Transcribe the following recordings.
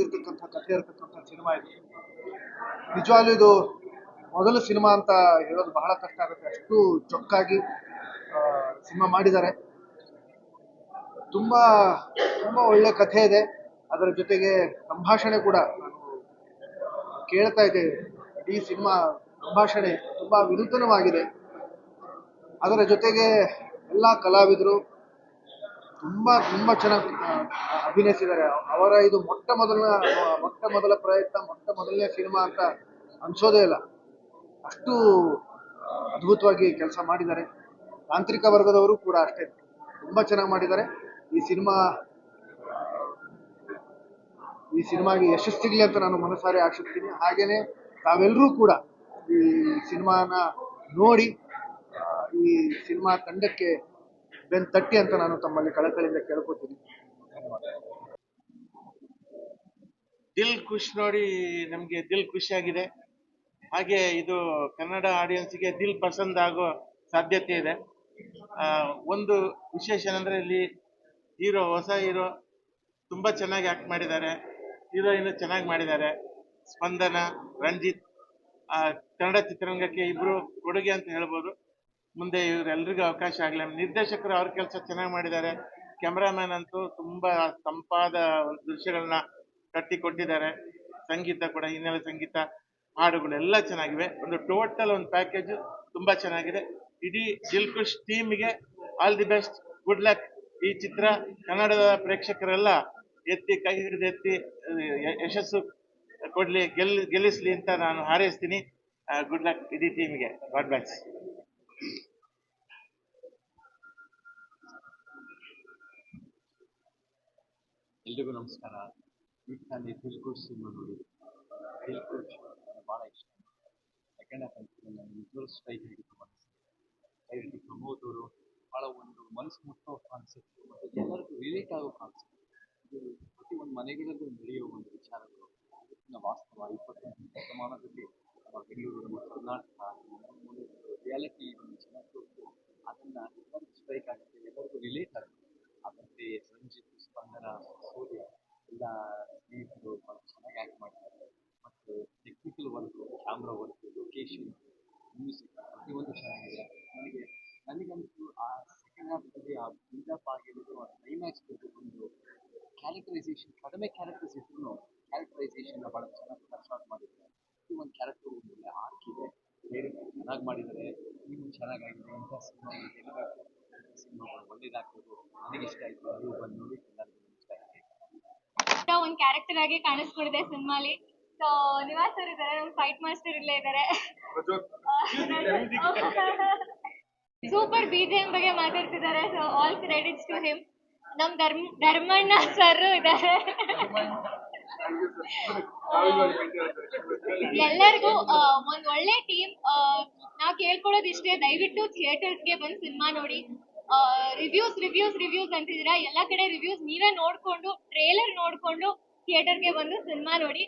ಬರೆದಿರ್ತಕ್ಕಂಥ ಕಥೆ ಇರತಕ್ಕಂಥ ಸಿನಿಮಾ ಇದು. ನಿಜವಾಗ್ಲೂ ಇದು ಮೊದಲ ಸಿನಿಮಾ ಅಂತ ಹೇಳೋದು ಬಹಳ ಕಷ್ಟ ಆಗುತ್ತೆ. ಅಷ್ಟು ಚೊಕ್ಕಾಗಿ ಸಿನಿಮಾ ಮಾಡಿದ್ದಾರೆ. ತುಂಬಾ ತುಂಬಾ ಒಳ್ಳೆ ಕಥೆ ಇದೆ. ಅದರ ಜೊತೆಗೆ ಸಂಭಾಷಣೆ ಕೂಡ ನಾನು ಕೇಳ್ತಾ ಇದ್ದೆ ಈ ಸಿನಿಮಾ ಸಂಭಾಷಣೆ ತುಂಬಾ ವಿನೂತನವಾಗಿದೆ. ಅದರ ಜೊತೆಗೆ ಎಲ್ಲ ಕಲಾವಿದರು ತುಂಬಾ ತುಂಬಾ ಚೆನ್ನಾಗಿ ಅಭಿನಯಿಸಿದ್ದಾರೆ. ಅವರ ಇದು ಮೊಟ್ಟ ಮೊದಲ ಮೊಟ್ಟ ಮೊದಲ ಪ್ರಯತ್ನ, ಮೊಟ್ಟ ಮೊದಲನೇ ಸಿನಿಮಾ ಅಂತ ಅನ್ಸೋದೇ ಇಲ್ಲ. ಅಷ್ಟು ಅದ್ಭುತವಾಗಿ ಕೆಲಸ ಮಾಡಿದ್ದಾರೆ. ತಾಂತ್ರಿಕ ವರ್ಗದವರು ಕೂಡ ಅಷ್ಟೇ. ತುಂಬಾ ಚೆನ್ನಾಗಿ ಮಾಡಿದ್ದಾರೆ. ಈ ಸಿನಿಮಾ ಈ ಸಿನಿಮಾಗೆ ಯಶಸ್ಸಿಗಲಿ ಸಿಗ್ಲಿ ಅಂತ ನಾನು ಮನಸಾರೆ ಆಶಿಸ್ತೀನಿ ಹಾಗೇನೆ ತಾವೆಲ್ಲರೂ ಕೂಡ ಈ ಸಿನಿಮಾನ ನೋಡಿ ಈ ಸಿನಿಮಾ ತಂಡಕ್ಕೆ ಬೆನ್ ತಟ್ಟಿ ಅಂತ ನಾನು ತಮ್ಮಲ್ಲಿ ಕಳಕಳಿಯಿಂದ ಕೇಳ್ಕೊತೀನಿ. ದಿಲ್ ಖುಷ್ ನೋಡಿ ನಮಗೆ ದಿಲ್ ಖುಷಿಯಾಗಿದೆ ಹಾಗೆ ಇದು ಕನ್ನಡ ಆಡಿಯನ್ಸ್ಗೆ ದಿಲ್ ಪಸಂದ್ ಆಗೋ ಸಾಧ್ಯತೆ ಇದೆ. ಒಂದು ವಿಶೇಷ ಏನಂದ್ರೆ ಇಲ್ಲಿ ಹೀರೋ, ಹೊಸ ಹೀರೋ ತುಂಬಾ ಚೆನ್ನಾಗಿ ಆಕ್ಟ್ ಮಾಡಿದ್ದಾರೆ. ಹೀರೋಯಿನ್ ಚೆನ್ನಾಗಿ ಮಾಡಿದ್ದಾರೆ. ಸ್ಪಂದನ, ರಂಜಿತ್ ಕನ್ನಡ ಚಿತ್ರರಂಗಕ್ಕೆ ಇಬ್ರು ಕೊಡುಗೆ ಅಂತ ಹೇಳ್ಬೋದು. ಮುಂದೆ ಇವರೆಲ್ಲರಿಗೂ ಅವಕಾಶ ಆಗಲಿ. ನಿರ್ದೇಶಕರು ಅವ್ರ ಕೆಲಸ ಚೆನ್ನಾಗಿ ಮಾಡಿದ್ದಾರೆ. ಕ್ಯಾಮ್ರಾಮ್ಯಾನ್ ಅಂತೂ ತುಂಬ ತಂಪಾದ ಒಂದು ದೃಶ್ಯಗಳನ್ನ ಕಟ್ಟಿ ಕೊಟ್ಟಿದ್ದಾರೆ ಸಂಗೀತ ಕೂಡ, ಹಿನ್ನೆಲೆ ಸಂಗೀತ, ಹಾಡುಗಳು ಎಲ್ಲ ಚೆನ್ನಾಗಿವೆ. ಒಂದು ಟೋಟಲ್ ಒಂದು ಪ್ಯಾಕೇಜ್ ತುಂಬ ಚೆನ್ನಾಗಿದೆ. ಇಡೀ ದಿಲ್ಕುಶ್ ಟೀಮ್ಗೆ all the best. Good luck. ಈ ಚಿತ್ರ ಕನ್ನಡದ ಪ್ರೇಕ್ಷಕರೆಲ್ಲ ಎತ್ತಿ, ಕೈ ಹಿಡಿದು ಎತ್ತಿ ಯಶಸ್ಸು ಕೊಡ್ಲಿ, ಗೆಲ್, ಗೆಲ್ಲಿಸ್ಲಿ ಅಂತ ನಾನು ಹಾರೈಸ್ತೀನಿ. ಗುಡ್ ಲಕ್ ಇಡೀ ಟೀಮ್ಗೆ. ಗಾಡ್ ಬ್ಯಾಕ್ಸ್ ಎಲ್ರಿಗೂ ನಮಸ್ಕಾರ. ತಾನೇ ದಿಲ್ಕುಶ್ ಸಿನಿಮಾ ನೋಡಿ. ನನಗೆ ಭಾಳ ಇಷ್ಟ. ಸೆಕೆಂಡ್ ಆಫ್ ನನ್ನ ನಿಜವಾದ ಸ್ಟ್ರೈಕ್ ಆಗಿ ತುಂಬ ದಯವಿಟ್ಟು ಪ್ರಮೋದ್ ಅವರು, ಭಾಳ ಒಂದು ಮನಸ್ಸು ಮುಟ್ಟೋ ಕಾನ್ಸೆಪ್ಟ್ ಮತ್ತು ಎಲ್ಲರಿಗೂ ರಿಲೇಟ್ ಆಗೋ ಕಾನ್ಸೆಪ್ಟ್ ಇದು ಒಂದು ಮನೆಗಳಲ್ಲೂ ನಡೆಯೋ ಒಂದು ವಿಚಾರಗಳು. ಇವತ್ತಿನ ವಾಸ್ತವ ಇಪ್ಪತ್ತೊಂದನೇ ಶತಮಾನದಲ್ಲಿ ನಮ್ಮ ಬೆಂಗಳೂರು, ನಮ್ಮ ಕರ್ನಾಟಕ ರಿಯಾಲಿಟಿ ಒಂದು ಚೆನ್ನಾಗಿ ಅದನ್ನು ಎಲ್ಲರಿಗೂ ಸ್ಟ್ರೈಕ್ ಆಗುತ್ತೆ, ಎಲ್ಲರಿಗೂ ರಿಲೇಟ್ ಆಗುತ್ತೆ ಅದರಂತೆ ರಂಜಿತ್ ಸ್ಪಂದನ ಸೂರ್ಯ ಎಲ್ಲ ಸ್ನೇಹಿತರು ಭಾಳ ಚೆನ್ನಾಗಿ ಆ್ಯಕ್ಟ್ ಮಾಡ್ತಾರೆ ಮತ್ತು technical work camera work location music ಪ್ರತಿಯೊಂದು ಚೆನ್ನಾಗಿದೆ ನನಗೆ ನನಗಂತೂ ಆ ಸೆಕೆಂಡ್ ಹಾಫ್ದಲ್ಲಿ ಆ ಬಿಲ್ಡಪ್ ಆಗಿರೋದು ಆ ಕ್ಲೈಮ್ಯಾಕ್ಸ್ ಒಂದು ಕ್ಯಾರೆಕ್ಟರೈಸೇಷನ್ ಕಡಿಮೆ ಕ್ಯಾರೆಕ್ಟರ್ಸ್ ಇದ್ರೂ ಕ್ಯಾರೆಕ್ಟರೈಸೇಷನ್ ಬಹಳ ಚೆನ್ನಾಗಿ ಕನ್ಸ್ಟ್ರಾಕ್ಟ್ ಮಾಡಿದ್ದಾರೆ. ಈ ಒಂದು ಕ್ಯಾರೆಕ್ಟರ್ ಒಂದು ಒಳ್ಳೆ ಆರ್ಕ್ ಇದೆ. ಬೇರೆ ಚೆನ್ನಾಗಿ ಮಾಡಿದ್ದಾರೆ. ನೀವು ಚೆನ್ನಾಗಾಗಿದೆ ಇಂಥ ಸಿನಿಮಾ ಸಿನಿಮಾಗಳು ಒಳ್ಳೇದಾಗ್ಬೋದು. ನನಗೆ ಇಷ್ಟ ಆಯ್ತು. ನೀವು ಬಂದು ನೋಡಿ ಎಲ್ಲರಿಗೂ ಇಷ್ಟ ಆಗಿದೆ. ಒಂದು ಕ್ಯಾರೆಕ್ಟರ್ ಆಗಿ ಕಾಣಿಸ್ಕೊಂಡಿದೆ ಸಿನಿಮಾಲಿ. ಸೊ ನಿವಾಸ್ ಸರ್ ಇದ್ದಾರೆ ಫೈಟ್ ಮಾಸ್ಟರ್ ಇಲ್ಲೇ ಇದ್ದಾರೆ. ಸೂಪರ್ ಬಿಜಿಎಂ ಬಗ್ಗೆ ಮಾತಾಡ್ತಿದ್ದಾರೆ so all credits to him ನಮ್ ಧರ್ಮ ಧರ್ಮಣ್ಣ ಸರ್ ಇದ್ದಾರೆ. ಎಲ್ಲರಿಗೂ ಒಂದ್ ಒಳ್ಳೆ ಟೀಮ್ ನಾವ್ ಕೇಳ್ಕೊಳ್ಳೋದು ಇಷ್ಟೇ. ದಯವಿಟ್ಟು ಥಿಯೇಟರ್ಸ್ಗೆ ಬಂದು ಸಿನಿಮಾ ನೋಡಿ. ರಿವ್ಯೂಸ್ ರಿವ್ಯೂಸ್ ರಿವ್ಯೂಸ್ ಅಂತಿದ್ದೀರಾ? ಎಲ್ಲಾ ಕಡೆ ರಿವ್ಯೂಸ್ ನೀವೇ ನೋಡ್ಕೊಂಡು ಟ್ರೇಲರ್ ನೋಡ್ಕೊಂಡು ಥಿಯೇಟರ್ಗೆ ಬಂದು ಸಿನಿಮಾ ನೋಡಿ.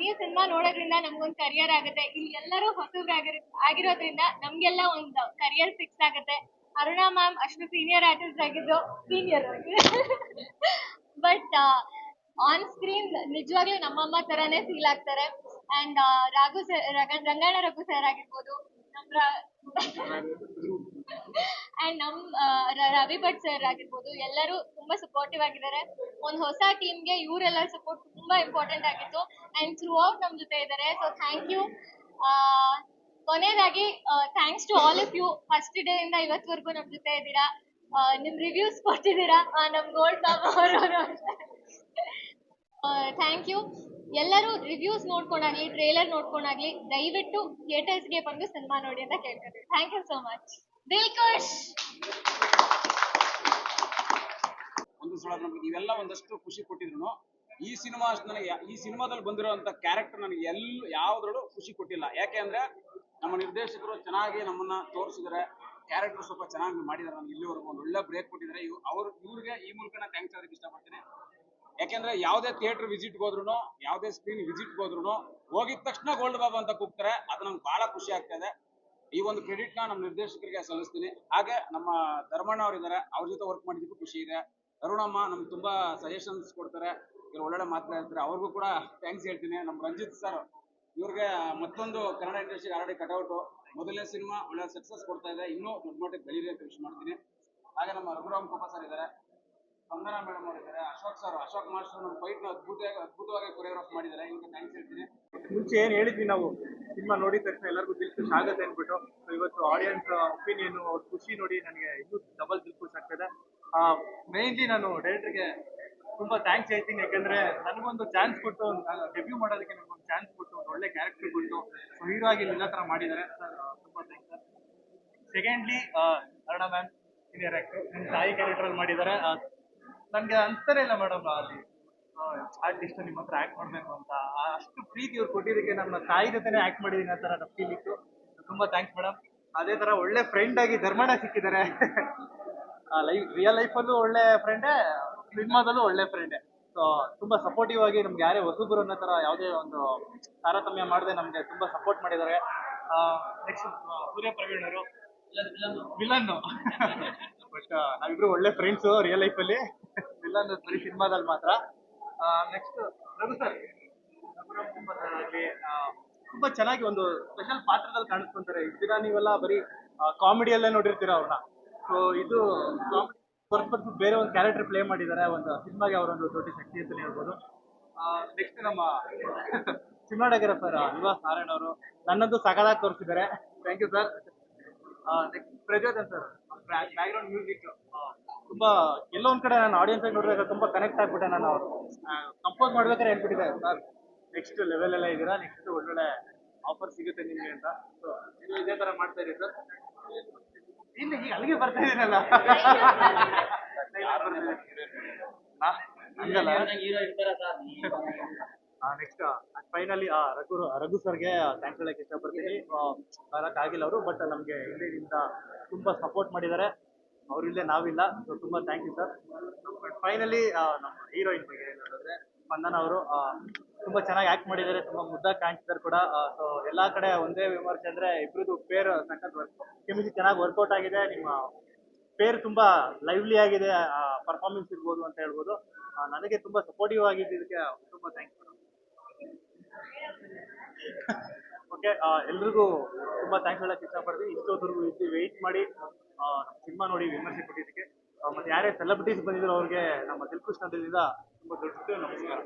ನೀವು ಸಿನಿಮಾ ನೋಡೋದ್ರಿಂದ ನಮ್ಗೊಂದು ಕರಿಯರ್ ಆಗುತ್ತೆ. ಇಲ್ಲಿ ಎಲ್ಲರೂ ಹೊಸಬ್ರಾಗಿರ್, ಆಗಿರೋದ್ರಿಂದ ನಮ್ಗೆಲ್ಲ ಒಂದು ಕರಿಯರ್ ಫಿಕ್ಸ್ ಆಗುತ್ತೆ. ಅರುಣಾ ಮ್ಯಾಮ್ ಅಷ್ಟು ಸೀನಿಯರ್ ಆರ್ಟಿಸ್ಟ್ ಆಗಿದ್ದು ಸೀನಿಯರ್ ಬಟ್ ಆನ್ ಸ್ಕ್ರೀನ್ ನಿಜವಾಗ್ಲೂ ನಮ್ಮಮ್ಮ ತರಾನೇ ಫೀಲ್ ಆಗ್ತಾರೆ. And Raghu sir Ranganna Raghu sir ಆಗಿರ್ಬೋದು. ನಮ್ ಅಂಡ್ ನಮ್ ರವಿ ಭಟ್ ಸರ್ ಆಗಿರ್ಬೋದು, ಎಲ್ಲರೂ ತುಂಬಾ ಸಪೋರ್ಟಿವ್ ಆಗಿದ್ದಾರೆ. ಒಂದು ಹೊಸ ಟೀಮ್ಗೆ ಇವರೆಲ್ಲ ಸಪೋರ್ಟ್ ತುಂಬಾ ಇಂಪಾರ್ಟೆಂಟ್ ಆಗಿತ್ತು. ಅಂಡ್ ಥ್ರೂ ಔಟ್ ನಮ್ ಜೊತೆ ಇದ್ದಾರೆ. ಸೊ ಥ್ಯಾಂಕ್ ಯು ಕೊನೆಯದಾಗಿ thanks to all of you first day ಇಂದ ಇವತ್ತವರೆಗೂ ನಮ್ ಜೊತೆ ಇದ್ದೀರಾ? ನಿಮ್ ರಿವ್ಯೂಸ್ ಕೊಟ್ಟಿದ್ದೀರಾ ನಮ್ ಗೋಲ್ಡ್ ಬಾಬಾ ಅವರು ಥ್ಯಾಂಕ್ ಯು ಎಲ್ಲರೂ ರಿವ್ಯೂಸ್ ನೋಡ್ಕೊಂಡಾಗ್ಲಿ ಟ್ರೇಲರ್ ನೋಡ್ಕೊಂಡಾಗ್ಲಿ, ದಯವಿಟ್ಟು ಥಿಯೇಟರ್ಸ್ಗೆ ಬಂದು ಸಿನಿಮಾ ನೋಡಿ ಅಂತ ಕೇಳ್ತಾರೆ thank you so much Dilkush ಒಂದು ಸಲ ನಮ್ಗೆ ಇವೆಲ್ಲ ಒಂದಷ್ಟು ಖುಷಿ ಕೊಟ್ಟಿದ್ರು ಈ ಸಿನಿಮಾ ನನಗೆ, ಈ ಸಿನಿಮಾದಲ್ಲಿ ಬಂದಿರುವಂತ ಕ್ಯಾರೆಕ್ಟರ್ ನನಗೆ ಎಲ್ಲ, ಯಾವ್ದ್ರಲ್ಲೂ ಖುಷಿ ಕೊಟ್ಟಿಲ್ಲ. ಯಾಕೆ ಅಂದ್ರೆ, ನಮ್ಮ ನಿರ್ದೇಶಕರು ಚೆನ್ನಾಗಿ ನಮ್ಮನ್ನ ತೋರಿಸಿದ್ರೆ ಕ್ಯಾರೆಕ್ಟರ್ ಸ್ವಲ್ಪ ಚೆನ್ನಾಗಿ ಮಾಡಿದ್ದಾರೆ ನಮ್ಗೆ ಇಲ್ಲಿವರೆಗೂ, ಒಂದು ಒಳ್ಳೆ ಬ್ರೇಕ್ ಕೊಟ್ಟಿದ್ದಾರೆ ಇವ್, ಅವ್ರು, ಇವ್ರಿಗೆ ಈ ಮೂಲಕ ನಾನು ಥ್ಯಾಂಕ್ಸ್ ಹೇಳೋದಕ್ಕೆ ಇಷ್ಟಪಡ್ತೀನಿ ಯಾಕೆಂದ್ರೆ ಯಾವುದೇ ಥಿಯೇಟರ್ ವಿಸಿಟ್ ಹೋದ್ರು ಯಾವುದೇ ಸ್ಕ್ರೀನ್ ವಿಸಿಟ್ ಹೋದ್ರು ಹೋಗಿದ ತಕ್ಷಣ ಗೋಲ್ಡ್ ಬಾಬಾ ಅಂತ ಕೂಗ್ತಾರೆ, ಅದು ನಂಗೆ ಬಹಳ ಖುಷಿ ಆಗ್ತಾ ಇದೆ. ಈ ಒಂದು ಕ್ರೆಡಿಟ್ನ ನಮ್ಮ ನಿರ್ದೇಶಕರಿಗೆ ಸಲ್ಲಿಸ್ತೀನಿ. ಹಾಗೆ ನಮ್ಮ ಧರ್ಮಣ್ಣ ಅವರಿದ್ದಾರೆ. ಅವ್ರ ಜೊತೆ ವರ್ಕ್ ಮಾಡಿದ್ದಕ್ಕೂ ಖುಷಿ ಇದೆ. ಅರುಣಮ್ಮ ನಮ್ಗೆ ತುಂಬಾ ಸಜೆಷನ್ಸ್ ಕೊಡ್ತಾರೆ. ಇವ್ರು ಒಳ್ಳೊಳ್ಳೆ ಮಾತನಾಡ್ತಾರೆ ಅವ್ರಿಗೂ ಕೂಡ ಥ್ಯಾಂಕ್ಸ್ ಹೇಳ್ತೀನಿ. ನಮ್ಮ ರಂಜಿತ್ ಸರ್ ಇವ್ರಿಗೆ ಮತ್ತೊಂದು ಕನ್ನಡ ಇಂಡಸ್ಟ್ರಿ ಆಲ್ರೆಡಿ ಕಟೌಟ್ ಮೊದಲನೇ ಸಿನಿಮಾ ಒಳ್ಳೆ ಸಕ್ಸಸ್ ಕೊಡ್ತಾ ಇದೆ. ಇನ್ನೂ ದೊಡ್ಡ ಮಟ್ಟಕ್ಕೆ ಬೆಳೀಲಿ ಅಂತ ವಿಶ್ ಮಾಡ್ತೀನಿ. ಹಾಗೆ ನಮ್ಮ ರಘುರಾಮ್ ಕೋಪ ಸರ್ ಇದ್ದಾರೆ. ಸ್ಪಂದನಾ ಮೇಡಮ್ ಅವರಿದ್ದಾರೆ ಅಶೋಕ್ ಸರ್, ಅಶೋಕ್ ಮಾಸ್ಟರ್ ನಮ್ಮ ಫೈಟ್ ಅದ್ಭುತ, ಅದ್ಭುತವಾಗಿ ಕೊರಿಯೋಗ್ರಾಫ್ ಮಾಡಿದ್ದಾರೆ. ಇವತ್ತು ಥ್ಯಾಂಕ್ಸ್ ಹೇಳ್ತೀನಿ. ಮುಂಚೆ ಏನು ಹೇಳಿದ್ವಿ ನಾವು, ಸಿನಿಮಾ ನೋಡಿದ ತಕ್ಷಣ ಎಲ್ಲರಿಗೂ ದಿಲ್ ಖುಷ್ ಆಗುತ್ತೆ ಅಂದ್ಬಿಟ್ಟು ಇವತ್ತು ಆಡಿಯನ್ಸ್ ಒಪಿನಿಯನ್ ಅವ್ರ ಖುಷಿ ನೋಡಿ ನನಗೆ ಇನ್ನೂ ಡಬಲ್ ದಿಲ್ ಖುಷ್ ಆಗ್ತದೆ. ಮೇನ್ಲಿ ನಾನು ಡೈರೆಕ್ಟರ್ಗೆ ತುಂಬಾ ಥ್ಯಾಂಕ್ಸ್ ಹೇಳ್ತೀನಿ, ಯಾಕಂದ್ರೆ ನನಗೊಂದು ಚಾನ್ಸ್ ಕೊಟ್ಟು ಡೆಬ್ಯೂ ಮಾಡೋದಕ್ಕೆ ನನಗೊಂದು ಚಾನ್ಸ್ ಕೊಟ್ಟು, ಒಂದು ಒಳ್ಳೆ ಕ್ಯಾರೆಕ್ಟರ್ ಕೊಟ್ಟು, ಸೊ ಹೀರೋ ಆಗಿ ಎಲ್ಲ ತರ ಮಾಡಿದ್ದಾರೆ. ತುಂಬಾ thanks sir. Secondly Aruna ma'am senior actor ತಾಯಿ ಕ್ಯಾರೆಕ್ಟರ್ ಅಲ್ಲಿ ಮಾಡಿದ್ದಾರೆ. ನನಗೆ ಅಂತಾರೆ ಇಲ್ಲ ಮೇಡಮ್ ಅಲ್ಲಿ. ಆರ್ಟಿಸ್ಟ್ ನಿಮ್ಮ ಹತ್ರ ಆಕ್ಟ್ ಮಾಡ್ಬೇಕು ಅಂತ. ಅಷ್ಟು ಪ್ರೀತಿ ಇವ್ರು ಕೊಟ್ಟಿದ್ದಕ್ಕೆ ನನ್ನ ತಾಯಿ ಜೊತೆನೆ ಆಕ್ಟ್ ಮಾಡಿದೀನಿ ಆ ಥರ ನಮ್ಮ ಫೀಲಿಂಗು ತುಂಬಾ ಥ್ಯಾಂಕ್ಸ್ ಮೇಡಮ್ ಅದೇ ತರ ಒಳ್ಳೆ ಫ್ರೆಂಡ್ ಆಗಿ ಧರ್ಮಣ್ಣ ಸಿಕ್ಕಿದ್ದಾರೆ. ಲೈಫ್ ರಿಯಲ್ ಲೈಫಲ್ಲೂ ಒಳ್ಳೆ ಫ್ರೆಂಡೇ ಸಿನಿಮಾದಲ್ಲೂ ಒಳ್ಳೆ ಫ್ರೆಂಡೇ ಸೊ ತುಂಬಾ ಸಪೋರ್ಟಿವ್ ಆಗಿ ನಮ್ಗೆ ಯಾರೇ ಹೊಸಬರು ಅನ್ನೋ ಥರ ಯಾವುದೇ ಒಂದು ತಾರತಮ್ಯ ಮಾಡದೆ ನಮ್ಗೆ ತುಂಬಾ ಸಪೋರ್ಟ್ ಮಾಡಿದ್ದಾರೆ. ನೆಕ್ಸ್ಟ್ ಸೂರ್ಯ ಪ್ರವೀಣ್ ಅವರು. ವಿಲನ್. ಬಟ್ ನಾವಿಬ್ರು ಒಳ್ಳೆ ಫ್ರೆಂಡ್ಸ್ ರಿಯಲ್ ಅಲ್ಲಿ. ವಿಲನ್ ಬರೀ ಸಿನಿಮಾದಲ್ಲಿ ಮಾತ್ರ. ನೆಕ್ಸ್ಟ್ ರಘು ಸರ್ ತುಂಬಾ ಚೆನ್ನಾಗಿ ಒಂದು ಸ್ಪೆಷಲ್ ಪಾತ್ರದಲ್ಲಿ ಕಾಣಿಸ್ಕೊಂತಾರೆ. ಇದೀರ ನೀವೆಲ್ಲ ಬರೀ ಕಾಮಿಡಿಯಲ್ಲೇ ನೋಡಿರ್ತೀರ ಅವ್ರನ್ನ ಸೊ ಇದು ಹೊರತುಪಡಿಸಿ ಬೇರೆ ಒಂದು ಕ್ಯಾರೆಕ್ಟರ್ ಪ್ಲೇ ಮಾಡಿದ್ದಾರೆ ಒಂದು ಸಿನಿಮಾಗೆ ಅವರೊಂದು ದೊಡ್ಡ ಶಕ್ತಿ ಅಂತಲೇ ಹೇಳ್ಬೋದು. ನೆಕ್ಸ್ಟ್ ನಮ್ಮ ಸಿನಿಮಾಟೋಗ್ರಫರ್ ವಿವಾಸ್ ನಾರಾಯಣ ಅವರು. ನನ್ನದು ಸಕಲಾಗಿ ತೋರಿಸಿದ್ದಾರೆ. Thank you sir Prachodan sir background music ತುಂಬಾ ಎಲ್ಲೋ ಒಂದ್ ಕಡೆ ನಾನು ಆಡಿಯನ್ಸ್ ಆಗಿ ನೋಡಿದಾಗ ತುಂಬಾ ಕನೆಕ್ಟ್ ಆಗ್ಬಿಟ್ಟೆ ನಾನು ಅವರು ಕಂಪೋಸ್ ಮಾಡ್ಬೇಕಾದ್ರೆ ಹೇಳ್ಬಿಟ್ಟಿದೆ ಸರ್ ನೆಕ್ಸ್ಟ್ ಲೆವೆಲ್ ಎಲ್ಲ ಇದ್ದೀರಾ ನೆಕ್ಸ್ಟ್ ಒಳ್ಳೊಳ್ಳೆ ಆಫರ್ ಸಿಗುತ್ತೆ ನಿಮ್ಗೆ ಅಂತ. ಸೊ ನೀವು ಇದೇ ತರ ಮಾಡ್ತಾ ಇರಿ ಸರ್ ಇಲ್ಲ ಈಗ ಅಲ್ಲಿಗೆ ಬರ್ತಾ ಇದೀನಲ್ಲ ಇರ್ತಾರ ಹಂಗಲ್ಲ ನೆಕ್ಸ್ಟ್ ಫೈನಲಿ ರಘು ರಘು ಸರ್ಗೆ ಥ್ಯಾಂಕ್ಸ್ ಹೇಳಕ್ ಇಷ್ಟಪಡ್ತೀನಿ. ಬರಕ್ ಆಗಿಲ್ಲ ಅವರು ಬಟ್ ನಮಗೆ ಇಲ್ಲಿಂದ ತುಂಬಾ ಸಪೋರ್ಟ್ ಮಾಡಿದ್ದಾರೆ. ಅವರಿಲ್ಲೇ ನಾವಿಲ್ಲ ಸೊ ತುಂಬಾ ಥ್ಯಾಂಕ್ ಯು ಸರ್ ಫೈನಲಿ ನಮ್ಮ ಹೀರೋಯಿನ್ ಬಗ್ಗೆ ಹೇಳೋದಾದ್ರೆ, ಸ್ಪಂದನ ಅವರು ತುಂಬಾ ಚೆನ್ನಾಗಿ ಆಕ್ಟ್ ಮಾಡಿದ್ದಾರೆ, ತುಂಬಾ ಮುದ್ದಾಗಿ ಕಾಣಿಸಿದ್ದಾರೆ ಕೂಡ. ಸೊ ಎಲ್ಲಾ ಕಡೆ ಒಂದೇ ವಿಮರ್ಶೆ ಅಂದ್ರೆ ಇಬ್ಬರದು ಪೇರ್ ಸಖತ್ ವರ್ಕ್ ಕೆಮಿಸ್ಟ್ರಿ ಚೆನ್ನಾಗಿ ವರ್ಕೌಟ್ ಆಗಿದೆ. ನಿಮ್ಮ ಪೇರ್ ತುಂಬಾ ಲೈವ್ಲಿ ಆಗಿದೆ ಪರ್ಫಾರ್ಮೆನ್ಸ್ ಇರ್ಬೋದು ಅಂತ ಹೇಳ್ಬೋದು. ನನಗೆ ತುಂಬಾ ಸಪೋರ್ಟಿವ್ ಆಗಿದ್ದಕ್ಕೆ ತುಂಬಾ ಥ್ಯಾಂಕ್ಸ್ ಓಕೆ ಎಲ್ರಿಗೂ ತುಂಬಾ ಥ್ಯಾಂಕ್ಸ್ ಹೇಳಕ್ ಇಷ್ಟಪಡ್ತೀವಿ ಇಷ್ಟೊತ್ತರೆಗೂ ಇದ್ದು ವೆಯ್ಟ್ ಮಾಡಿ ಸಿನಿಮಾ ನೋಡಿ ವಿಮರ್ಶೆ ಕೊಟ್ಟಿದ್ದಕ್ಕೆ. ಮತ್ತೆ ಯಾರೇ ಸೆಲೆಬ್ರಿಟೀಸ್ ಬಂದಿದ್ರು ಅವ್ರಿಗೆ ನಮ್ಮ ದಿಲ್ಕುಶ್ ತಂಡದಿಂದ ತುಂಬಾ ದೊಡ್ಡ ನಮಸ್ಕಾರ.